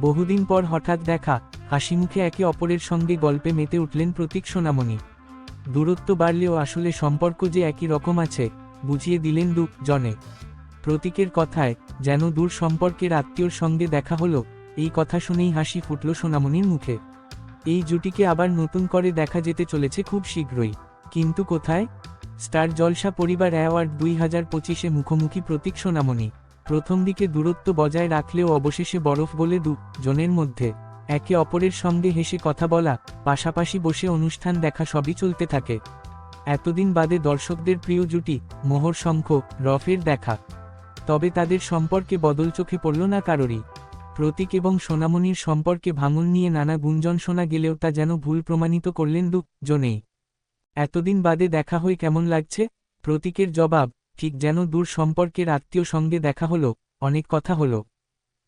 বহুদিন পর হঠাৎ দেখা, হাসিমুখে একে অপরের সঙ্গে গল্পে মেতে উঠলেন প্রতীক সোনামণি। দূরত্ব বাড়লেও আসলে সম্পর্ক যে একই রকম আছে, বুঝিয়ে দিলেন দু, জনে। প্রতীকের কথায়, যেন দূর সম্পর্কের আত্মীয়র সঙ্গে দেখা হলো, এই কথা শুনেই হাসি ফুটল সোনামণির মুখে। এই জুটিকে আবার নতুন করে দেখা যেতে চলেছে খুব শীঘ্রই। কিন্তু কোথায়? স্টার জলসা পরিবার অ্যাওয়ার্ড দুই হাজার পঁচিশে মুখোমুখি প্রতীক সোনামণি। প্রথম দিকে দূরত্ব বজায় রাখলেও অবশেষে বরফ বলে দু জনের মধ্যে একে অপরের সঙ্গে হেসে কথা বলা, পাশাপাশি বসে অনুষ্ঠান দেখা সবই চলতে থাকে। এতদিন বাদে দর্শকদের প্রিয় জুটি, মোহর শঙ্খ, রফের দেখা। তবে তাদের সম্পর্কে বদল চোখে পড়ল না কারোরই। প্রতীক এবং সোনামণির সম্পর্কে ভাঙন নিয়ে নানা গুঞ্জন শোনা গেলেও তা যেন ভুল প্রমাণিত করলেন দু জনেই। এতদিন বাদে দেখা হয়ে কেমন লাগছে? প্রতীকের জবাব ঠিক যেন দূর সম্পর্কের আত্মীয় সঙ্গে দেখা হলো, অনেক কথা হলো।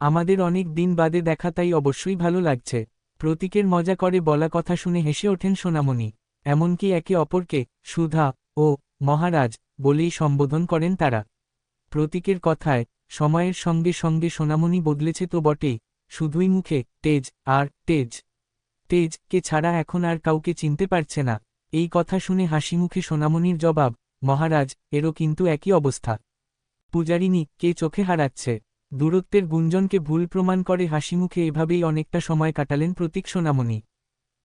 আমাদের অনেক দিন বাদে দেখা তাই অবশ্যই ভালো লাগছে। প্রতীকের মজা করে বলা কথা শুনে হেসে ওঠেন সোনামণি। এমনকি একে অপরকে, সুধা, ও, মহারাজ, বলেই সম্বোধন করেন তারা। প্রতীকের কথায়, সময়ের সঙ্গে সঙ্গে সোনামণি বদলেছে তো বটেই, শুধুই মুখে, তেজ, আর, তেজ। তেজ কে ছাড়া এখন আর কাউকে চিনতে পারছে না। এই কথা শুনে হাসিমুখে সোনামণির জবাব মহারাজ, এরও কিন্তু একই অবস্থা। পূজারিনী কে চোখে হারাচ্ছে? দূরত্বের গুঞ্জনকে ভুল প্রমাণ করে হাসিমুখে এভাবেই অনেকটা সময় কাটালেন প্রতীক সোনামণি।